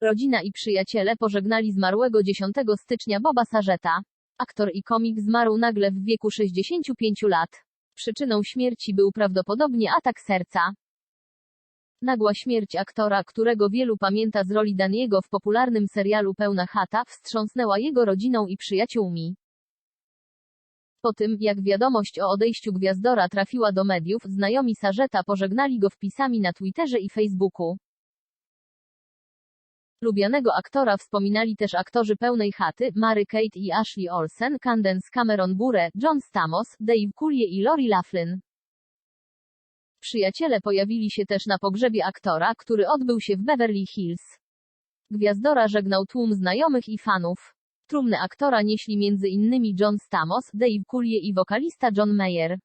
Rodzina i przyjaciele pożegnali zmarłego 10 stycznia Boba Sarzeta. Aktor i komik zmarł nagle w wieku 65 lat. Przyczyną śmierci był prawdopodobnie atak serca. Nagła śmierć aktora, którego wielu pamięta z roli Daniego w popularnym serialu Pełna chata, wstrząsnęła jego rodziną i przyjaciółmi. Po tym, jak wiadomość o odejściu gwiazdora trafiła do mediów, znajomi Sarzeta pożegnali go wpisami na Twitterze i Facebooku. Lubianego aktora wspominali też aktorzy pełnej chaty, Mary Kate i Ashley Olsen, Candace Cameron Bure, John Stamos, Dave Coulier i Lori Laughlin. Przyjaciele pojawili się też na pogrzebie aktora, który odbył się w Beverly Hills. Gwiazdora żegnał tłum znajomych i fanów. Trumnę aktora nieśli między innymi John Stamos, Dave Coulier i wokalista John Mayer.